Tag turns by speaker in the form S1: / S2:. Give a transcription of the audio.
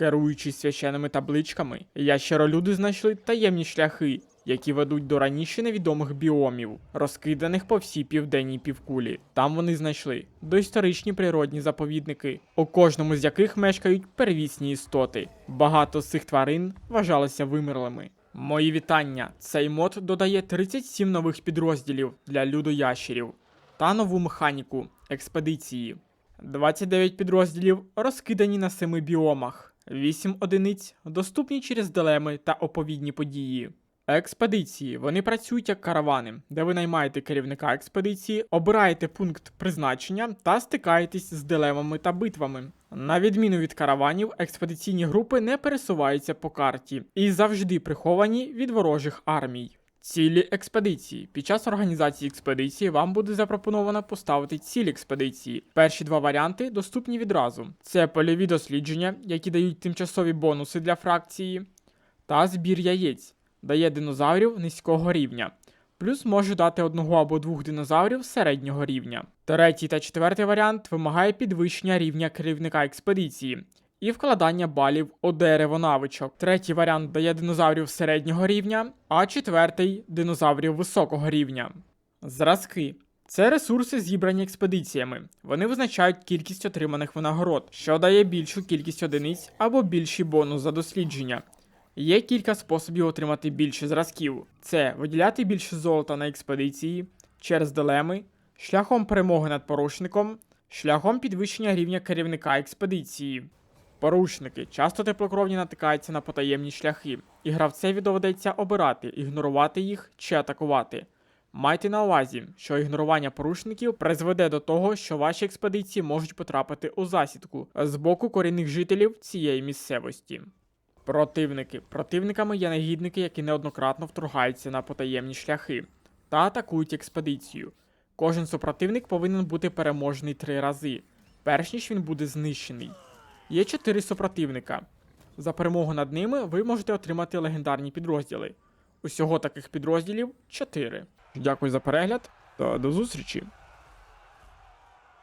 S1: Керуючись священними табличками, ящеролюди знайшли таємні шляхи, які ведуть до раніше невідомих біомів, розкиданих по всій південній півкулі. Там вони знайшли доісторичні природні заповідники, у кожному з яких мешкають первісні істоти. Багато з цих тварин вважалися вимерлими. Мої вітання! Цей мод додає 37 нових підрозділів для людоящерів та нову механіку експедиції. 29 підрозділів розкидані на 7 біомах, 8 одиниць доступні через дилеми та оповідні події. Експедиції вони працюють як каравани, де ви наймаєте керівника експедиції, обираєте пункт призначення та стикаєтесь з дилемами та битвами. На відміну від караванів, експедиційні групи не пересуваються по карті і завжди приховані від ворожих армій. Цілі експедиції. Під час організації експедиції вам буде запропоновано поставити ціль експедиції. Перші два варіанти доступні відразу: це польові дослідження, які дають тимчасові бонуси для фракції, та збір яєць дає динозаврів низького рівня. Плюс може дати одного або двох динозаврів середнього рівня. Третій та четвертий варіант вимагає підвищення рівня керівника експедиції і вкладання балів у дерево навичок. Третій варіант дає динозаврів середнього рівня, а четвертий динозаврів високого рівня. Зразки. Це ресурси, зібрані експедиціями. Вони визначають кількість отриманих винагород, що дає більшу кількість одиниць або більший бонус за дослідження. Є кілька способів отримати більше зразків: це виділяти більше золота на експедиції, через дилеми, шляхом перемоги над порушником, шляхом підвищення рівня керівника експедиції. Порушники часто теплокровні натикаються на потаємні шляхи, і гравцеві доведеться обирати, ігнорувати їх чи атакувати. Майте на увазі, що ігнорування порушників призведе до того, що ваші експедиції можуть потрапити у засідку з боку корінних жителів цієї місцевості. Противники. Противниками є негідники, які неоднократно вторгаються на потаємні шляхи та атакують експедицію. Кожен супротивник повинен бути переможений три рази, перш ніж він буде знищений. Є чотири супротивника. За перемогу над ними ви можете отримати легендарні підрозділи. Усього таких підрозділів 4. Дякую за перегляд та до зустрічі!